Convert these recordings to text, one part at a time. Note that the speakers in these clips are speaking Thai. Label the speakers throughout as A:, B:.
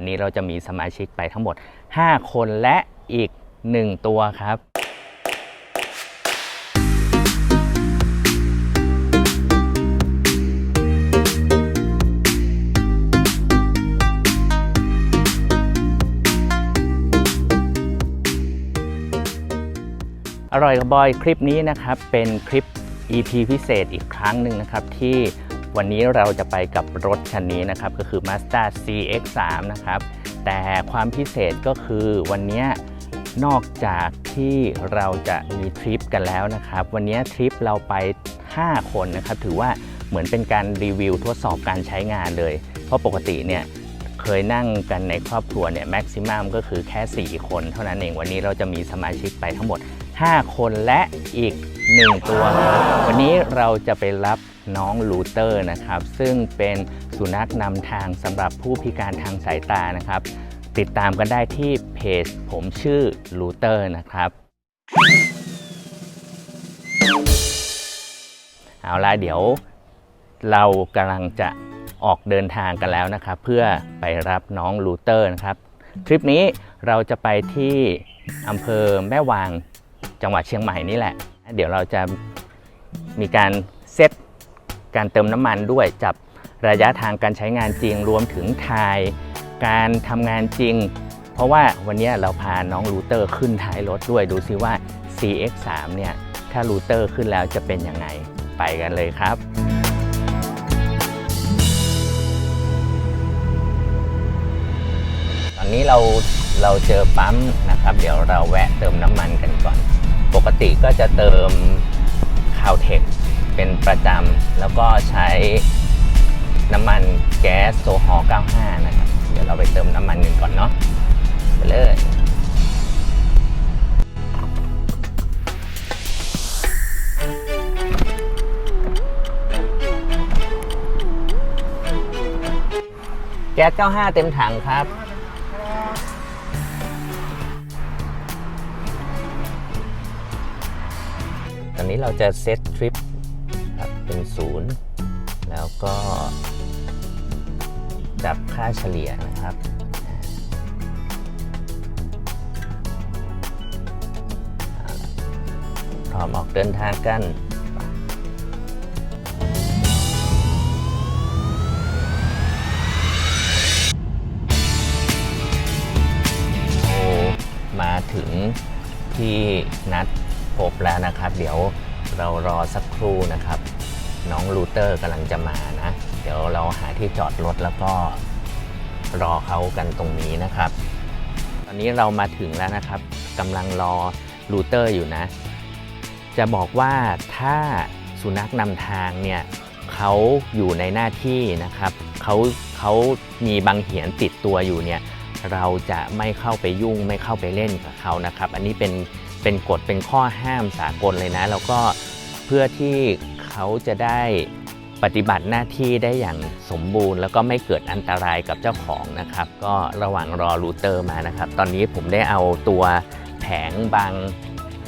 A: วันนี้เราจะมีสมาชิกไปทั้งหมด 5 คนและอีก 1 ตัวครับอร่อยกับบอยคลิปนี้นะครับ เป็นคลิป EP พิเศษอีกครั้งหนึ่งนะครับที่ วันนี้เราจะไปกับรถคันนี้นะครับก็คือ Mazda CX-3 นะครับแต่ความพิเศษก็คือวันนี้นอกจากที่เราจะมีทริปกันแล้วนะครับ วันนี้ทริปเราไป 5 คนนะครับ ถือว่าเหมือนเป็นการรีวิวทดสอบการใช้งานเลย เพราะปกติเนี่ยเคยนั่งกันในครอบครัวเนี่ยแม็กซิมัมก็คือแค่ 4 คนเท่านั้นเอง วันนี้เราจะมีสมาชิกไปทั้งหมด 5 คนและอีก 1 ตัวครับวันนี้เราจะไปรับ น้องลูเตอร์นะครับ ซึ่งเป็นสุนัขนำทางสำหรับผู้พิการทางสายตานะครับ ติดตามกันได้ที่เพจผมชื่อลูเตอร์นะครับเอาละเดี๋ยวเรากำลังจะออกเดินทางกันแล้วนะครับ เพื่อไปรับน้องลูเตอร์นะครับ ทริปนี้เราจะไปที่อำเภอแม่วางจังหวัดเชียงใหม่นี่แหละ เดี๋ยวเราจะมีการเซต การเติมน้ำมันด้วยจับระยะทางการใช้งานจริงรวมถึงถ่ายการทำงานจริง เพราะว่าวันนี้เราพาน้องลูเตอร์ขึ้นท้ายรถด้วยดูซิว่า CX3 เนี่ยถ้าลูเตอร์ขึ้นแล้วจะเป็นยังไงไปกันเลยครับตอนนี้เราเราเจอปั๊มนะครับ เดี๋ยวเราแวะเติมน้ำมันกันก่อน ปกติก็จะเติมคาวเทค เป็นประจำแล้วก็ใช้น้ำมันแก๊สโซฮอล์95 นะครับ เดี๋ยวเราไปเติมน้ำมันกันก่อนเนาะไปเลยแก๊ส 95 เต็มถังครับ ตอนนี้เราจะเซตทริป เป็นศูนย์แล้วก็ จับค่าเฉลี่ยนะครับ พร้อมออกเดินทางกันโอ้มาถึงที่นัดพบแล้วนะครับ เดี๋ยวเรารอสักครู่นะครับ น้องลูเตอร์กำลังจะมานะ เดี๋ยวเราหาที่จอดรถแล้วก็รอเขากันตรงนี้นะครับ ตอนนี้เรามาถึงแล้วนะครับกำลังรอลูเตอร์อยู่นะ จะบอกว่าถ้าสุนัขนำทางเนี่ยเขาอยู่ในหน้าที่นะครับเขาเขามีบางเหียนติดตัวอยู่เนี่ยเราจะไม่เข้าไปยุ่งไม่เข้าไปเล่นกับเขานะครับ อันนี้เป็นเป็นกฎเป็นข้อห้ามสากลเลยนะ แล้วก็เพื่อที่ เขาจะได้ปฏิบัติหน้าที่ได้อย่างสมบูรณ์ แล้วก็ไม่เกิดอันตรายกับเจ้าของนะครับ ก็ระหว่างรอรูเตอร์มานะครับ ตอนนี้ผมได้เอาตัวแผงบัง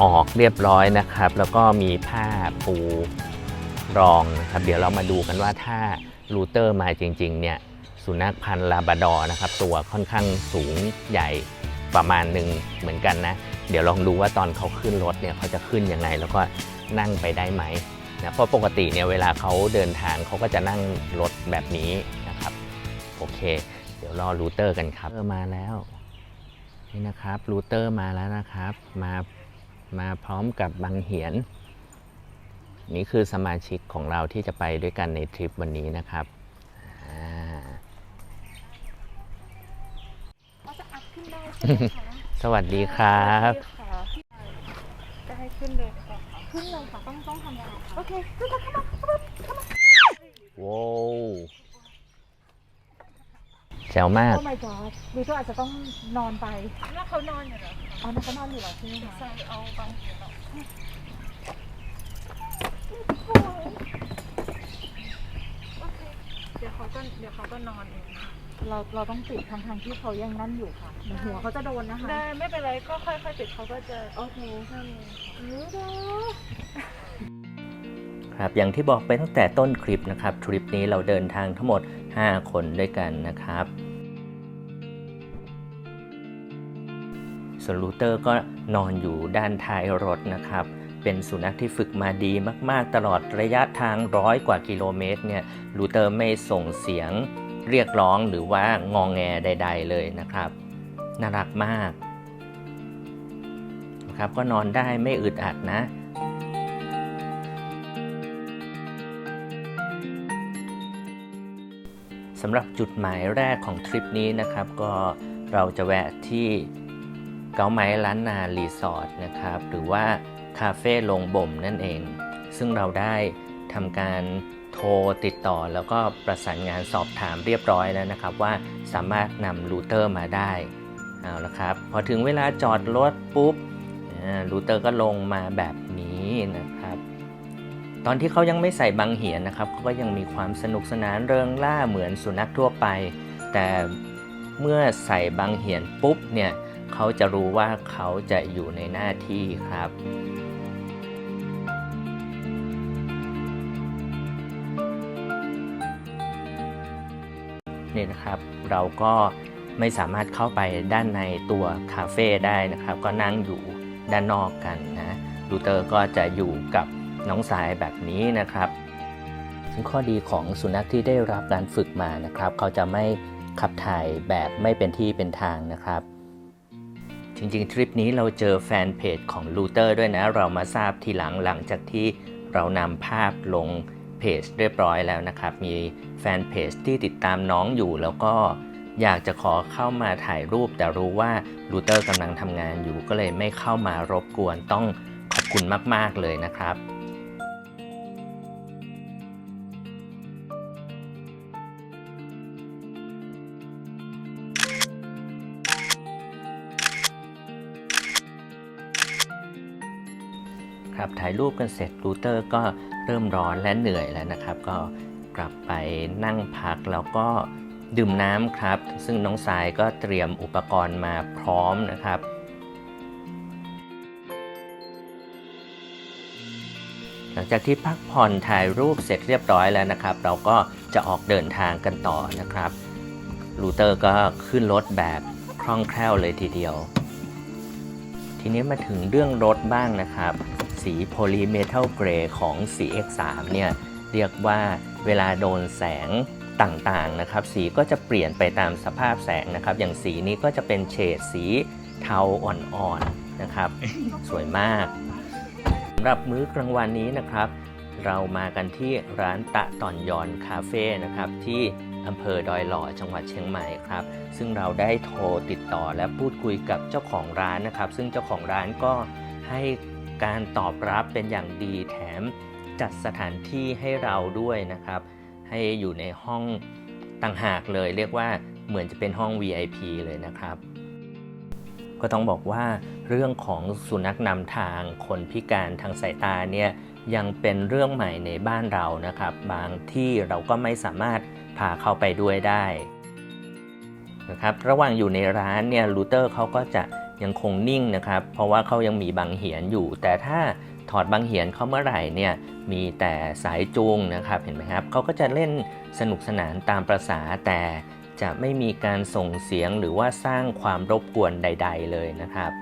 A: ออกเรียบร้อยนะครับ แล้วก็มีผ้าปูรองนะครับ เดี๋ยวเรามาดูกันว่าถ้ารูเตอร์มาจริง ๆ เนี่ยสุนัขพันธุ์ลาบราดอนะครับ ตัวค่อนข้างสูงใหญ่ประมาณหนึ่งเหมือนกันนะ เดี๋ยวลองดูว่าตอนเขาขึ้นรถเนี่ยเขาจะขึ้นยังไง แล้วก็นั่งไปได้ไหม นะเพราะปกติเนี่ยเวลาเขาเดินทางเขาก็จะนั่งรถแบบนี้นะครับ โอเค เดี๋ยวรอรูเตอร์กันครับเออมาแล้วนี่นะครับรูเตอร์มาแล้วนะครับ มามาพร้อมกับบางเหียน นี่คือสมาชิกของเราที่จะไปด้วยกันในทริปวันนี้นะครับอ่า
B: เขาจะอัพขึ้นได้ใช่ไหมคะ
A: สวัสดีครับ
B: ค่ะจะให้ขึ้นเลยค่ะ ขึ้นเลยค่ะต้องต้องทำยังไงคะโอเคขึ้นมาเข้ามาเข้ามาเข้ามา
A: ว้าวแจ๋วมาก
B: โอ้ my god ดูตัวอาจจะต้องนอนไปแล้วเขานอนอยู่เหรออ๋อนั่นเขานอนอยู่เหรอใช่ไหมคะใช่เอาบางทีเราโอเคเดี๋ยวเขาก็เดี๋ยวเขาก็นอนเอง เราเราต้องปิดทางทางที่เขายังนั่นอยู่ค่ะเหมือนหัวเขาจะโดนนะคะ ได้ไม่เป็นไรก็ค่อยๆปิดเขาก็จะโอเคใช่เลยรู้เด้อ
A: ครับอย่างที่บอกไปตั้งแต่ต้นคลิปนะครับทริปนี้เราเดินทางทั้งหมด 5 คนด้วยกันนะครับส่วนลูเตอร์ก็นอนอยู่ด้านท้ายรถนะครับ เป็นสุนัขที่ฝึกมาดีมาก ๆ ตลอดระยะทางร้อยกว่ากิโลเมตรเนี่ย ลูเตอร์ไม่ส่งเสียง เรียกร้องหรือว่างองแงใด ๆ เลยนะครับ น่ารักมากนะครับก็นอนได้ไม่อึดอัดนะสำหรับจุดหมายแรกของทริปนี้นะครับ ก็เราจะแวะที่เกาไม้ล้านนารีสอร์ทนะครับ หรือว่าคาเฟ่ลงบ่มนั่นเอง ซึ่งเราได้ทำการ โทรติดต่อแล้วก็ประสานงานสอบถามเรียบร้อยแล้วนะครับ ว่าสามารถนำรูเตอร์มาได้เอาละครับพอถึงเวลาจอดรถปุ๊บรูเตอร์ก็ลงมาแบบนี้นะครับ ตอนที่เขายังไม่ใส่บังเหียนนะครับเขาก็ยังมีความสนุกสนานเริงร่าเหมือนสุนัขทั่วไป แต่เมื่อใส่บังเหียนปุ๊บเนี่ยเขาจะรู้ว่าเขาจะอยู่ในหน้าที่ครับ นี่นะครับ เราก็ไม่สามารถเข้าไปด้านในตัวคาเฟ่ได้นะครับ ก็นั่งอยู่ด้านนอกกันนะลูเตอร์ก็จะอยู่กับน้องสายแบบนี้นะครับ ซึ่งข้อดีของสุนัขที่ได้รับการฝึกมานะครับ เขาจะไม่ขับถ่ายแบบไม่เป็นที่เป็นทางนะครับ จริงๆ ทริปนี้เราเจอแฟนเพจของลูเตอร์ด้วยนะ เรามาทราบทีหลังหลังจากที่เรานำภาพลง เพจเรียบร้อยแล้วนะครับ มีแฟนเพจที่ติดตามน้องอยู่ แล้วก็อยากจะขอเข้ามาถ่ายรูป แต่รู้ว่ารูเตอร์กำลังทำงานอยู่ก็เลยไม่เข้ามารบกวนต้องขอบคุณมาก ๆ เลยนะครับ ครับ ถ่ายรูปกันเสร็จรูเตอร์ก็เริ่มร้อนและเหนื่อยแล้วนะครับ ก็กลับไปนั่งพักแล้วก็ดื่มน้ำครับ ซึ่งน้องสายก็เตรียมอุปกรณ์มาพร้อมนะครับ หลังจากที่พักผ่อนถ่ายรูปเสร็จเรียบร้อยแล้วนะครับ เราก็จะออกเดินทางกันต่อนะครับรูเตอร์ก็ขึ้นรถแบบคล่องแคล่วเลยทีเดียว ทีนี้มาถึงเรื่องรถบ้างนะครับ สีโพลีเมทัลเกรย์ของ CX3 เนี่ยเรียกว่าเวลาโดนแสงต่างๆนะครับสีก็จะเปลี่ยนไปตามสภาพแสงนะครับ อย่างสีนี้ก็จะเป็นเฉดสีเทาอ่อนๆนะครับ สวยมากสำหรับมื้อกลางวันนี้นะครับ เรามากันที่ร้านตะตอนยอนคาเฟ่นะครับที่อำเภอดอยหล่อจังหวัดเชียงใหม่ครับ ซึ่งเราได้โทรติดต่อและพูดคุยกับเจ้าของร้านนะครับ ซึ่งเจ้าของร้านก็ให้ การตอบรับเป็นอย่างดีแถมจัดสถานที่ให้เราด้วยนะครับ ให้อยู่ในห้องต่างหากเลย เรียกว่าเหมือนจะเป็นห้อง VIP เลยนะครับ ก็ต้องบอกว่าเรื่องของสุนัขนำทางคนพิการทางสายตาเนี่ยยังเป็นเรื่องใหม่ในบ้านเรานะครับ บางที่เราก็ไม่สามารถพาเข้าไปด้วยได้นะครับระหว่างอยู่ในร้านเนี่ยลูเตอร์เขาก็จะ ยังคงนิ่งนะครับ เพราะว่าเขายังมีบังเหียนอยู่ แต่ถ้าถอดบังเหียนเขาเมื่อไหร่เนี่ยมีแต่สายจูงนะครับเห็นไหมครับเขาก็จะเล่นสนุกสนานตามประษาแต่จะไม่มีการส่งเสียงหรือว่าสร้างความรบกวนใด ๆ เลยนะครับ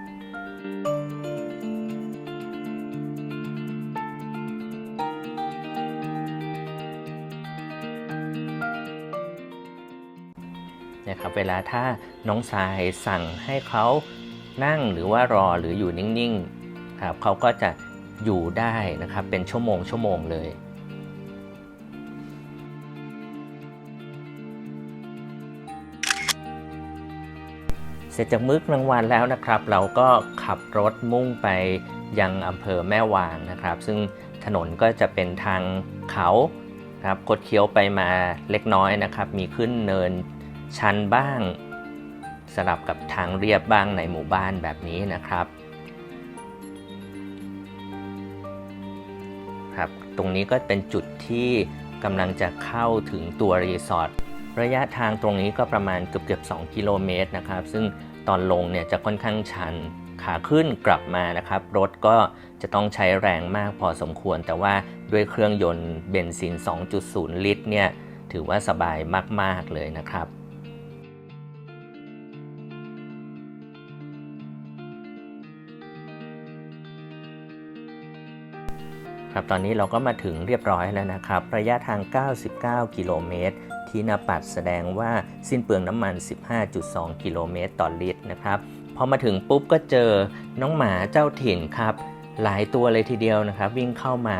A: นะครับเวลาถ้าน้องทรายสั่งให้เขา นั่งหรือว่ารอหรืออยู่นิ่งๆครับเขาก็จะอยู่ได้นะครับเป็นชั่วโมงชั่วโมงเลยเสร็จจากมื้อกลางวันแล้วนะครับ เราก็ขับรถมุ่งไปยังอำเภอแม่วางนะครับ ซึ่งถนนก็จะเป็นทางเขาครับคดเคี้ยวไปมาเล็กน้อยนะครับ มีขึ้นเนินชันบ้าง สลับกับทางเรียบบ้างในหมู่บ้านแบบนี้นะครับครับตรงนี้ก็เป็นจุดที่กำลังจะเข้าถึงตัวรีสอร์ทระยะทางตรงนี้ก็ประมาณเกือบเกือบ2กิโลเมตรนะครับซึ่งตอนลงเนี่ยจะค่อนข้างชันขาขึ้นกลับมานะครับ รถก็จะต้องใช้แรงมากพอสมควร แต่ว่าด้วยเครื่องยนต์เบนซิน 2.0 ลิตรเนี่ยถือว่าสบายมาก ๆ เลยนะครับ ครับตอนนี้เราก็มาถึงเรียบร้อยแล้วนะครับ ระยะทาง 99 กิโลเมตร ที่นาปัดแสดงว่าสิ้นเปลืองน้ำมัน 15.2 กิโลเมตรต่อลิตรนะครับ พอมาถึงปุ๊บก็เจอน้องหมาเจ้าถิ่นครับ หลายตัวเลยทีเดียวนะครับ วิ่งเข้ามา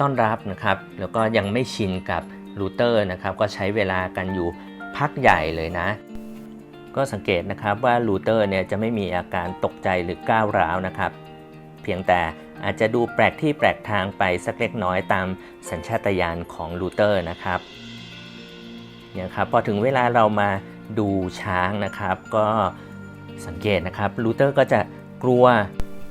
A: ต้อนรับนะครับ แล้วก็ยังไม่ชินกับรูเตอร์นะครับ ก็ใช้เวลากันอยู่พักใหญ่เลยนะ ก็สังเกตนะครับว่ารูเตอร์เนี่ยจะไม่มีอาการตกใจหรือก้าวร้าวนะครับ เพียงแต่อาจจะดูแปลกที่แปลกทางไปสักเล็กน้อยตามสัญชาตญาณของรูเตอร์นะครับเนี่ยครับพอถึงเวลาเรามาดูช้างนะครับ ก็สังเกตนะครับรูเตอร์ก็จะกลัว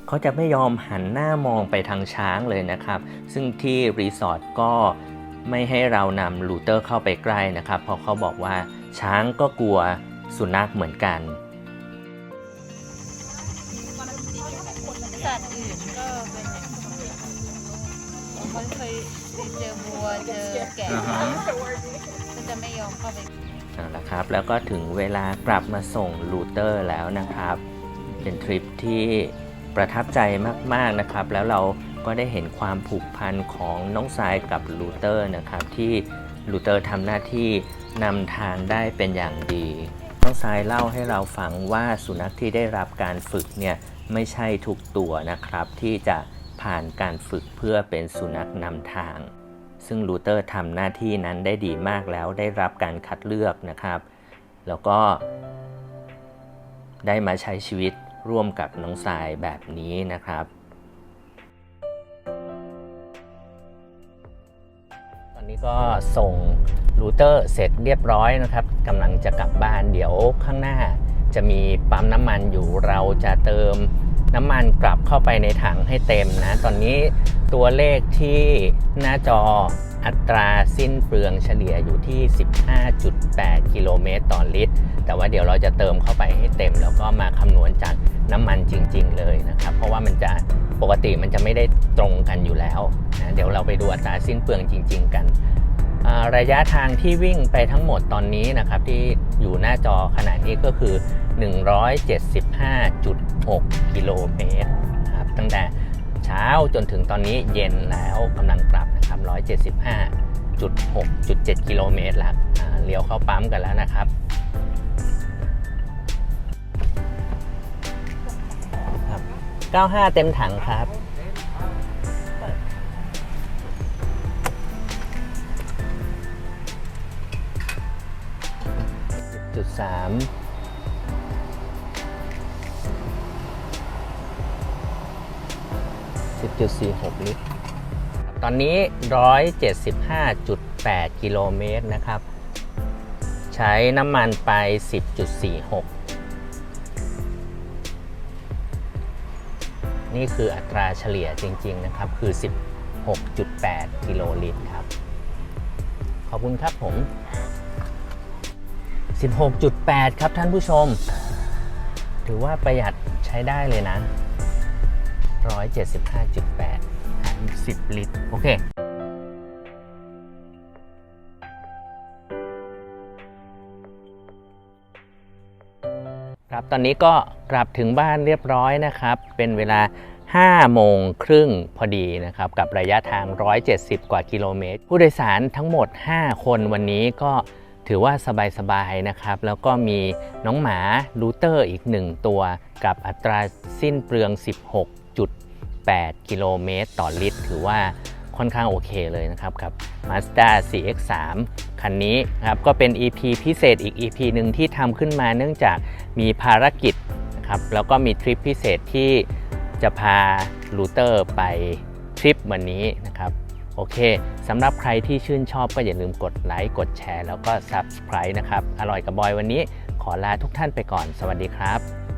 A: เขาจะไม่ยอมหันหน้ามองไปทางช้างเลยนะครับ ซึ่งที่รีสอร์ทก็ไม่ให้เรานำรูเตอร์เข้าไปใกล้นะครับ เพราะเขาบอกว่าช้างก็กลัวสุนัขเหมือนกัน
C: เจอวัวเจอแกะก็จะไม่ยอมเข้าไป
A: เอาละครับแล้วก็ถึงเวลากลับมาส่งลูเตอร์แล้วนะครับ เป็นทริปที่ประทับใจมากๆนะครับ แล้วเราก็ได้เห็นความผูกพันของน้องทรายกับลูเตอร์นะครับ ที่ลูเตอร์ทำหน้าที่นำทางได้เป็นอย่างดี น้องทรายเล่าให้เราฟังว่าสุนัขที่ได้รับการฝึกเนี่ยไม่ใช่ทุกตัวนะครับ ที่จะ ผ่านการฝึกเพื่อเป็นสุนัขนำทาง ซึ่งลูเตอร์ทำหน้าที่นั้นได้ดีมากแล้วได้รับการคัดเลือกนะครับ แล้วก็ ได้มาใช้ชีวิตร่วมกับน้องทรายแบบนี้นะครับตอนนี้ก็ส่งรูเตอร์เสร็จเรียบร้อยนะครับกำลังจะกลับบ้านเดี๋ยวข้างหน้าจะมีปั๊มน้ำมันอยู่เราจะเติม น้ำมันกลับเข้าไปในถังให้เต็มนะ ตอนนี้ตัวเลขที่หน้าจออัตราสิ้นเปลืองเฉลี่ยอยู่ที่ 15.8 กิโลเมตรต่อลิตร แต่ว่าเดี๋ยวเราจะเติมเข้าไปให้เต็ม แล้วก็มาคำนวณจากน้ำมันจริง ๆ เลยนะครับ เพราะว่ามันจะปกติมันจะไม่ได้ตรงกันอยู่แล้วนะเดี๋ยวเราไปดูอัตราสิ้นเปลืองจริง ๆ กัน ระยะทางที่วิ่งไปทั้งหมดตอนนี้นะครับที่อยู่หน้าจอขณะนี้ก็คือ 175.6 กิโลเมตรครับตั้งแต่เช้าจนถึงตอนนี้เย็นแล้วกำลังกลับนะครับ175.6.7 กิโลเมตรแล้วเลี้ยวเข้าปั๊มกันแล้วนะครับครับ95 เต็มถังครับ จุดสามสิบจุดสี่หกลิตร ตอนนี้ 175.8 กิโลเมตรนะครับ ใช้น้ำมันไป 10.46 นี่คืออัตราเฉลี่ยจริง ๆ นะครับ คือ 16.8 กิโลลิตรครับ ขอบคุณครับผม 16.8 ครับท่านผู้ชม ถือว่าประหยัดใช้ได้เลยนะ 175.8หาร10 ลิตร โอเคครับตอนนี้ก็กลับถึงบ้านเรียบร้อยนะครับ เป็นเวลา 5 โมงครึ่งพอดีนะครับ กับระยะทาง 170 กว่ากิโลเมตร ผู้โดยสารทั้งหมด 5 คนวันนี้ก็ ถือว่าสบายๆนะครับ แล้วก็มีน้องหมาลูเตอร์อีก 1 ตัว กับอัตราสิ้นเปลือง 16.8 กิโลเมตรต่อลิตร ถือว่าค่อนข้างโอเคเลยนะครับกับ Mazda CX-3 คันนี้ครับก็เป็น EP พิเศษอีก EP หนึ่งที่ทำขึ้นมาเนื่องจากมีภารกิจนะครับแล้วก็มีทริปพิเศษที่จะพาลูเตอร์ไปทริปวันนี้นะครับ โอเคสำหรับใครที่ชื่นชอบก็อย่าลืมกดไลค์ กดแชร์ แล้วก็ Subscribe นะครับ อร่อยกับบอยวันนี้ขอลาทุกท่านไปก่อน สวัสดีครับ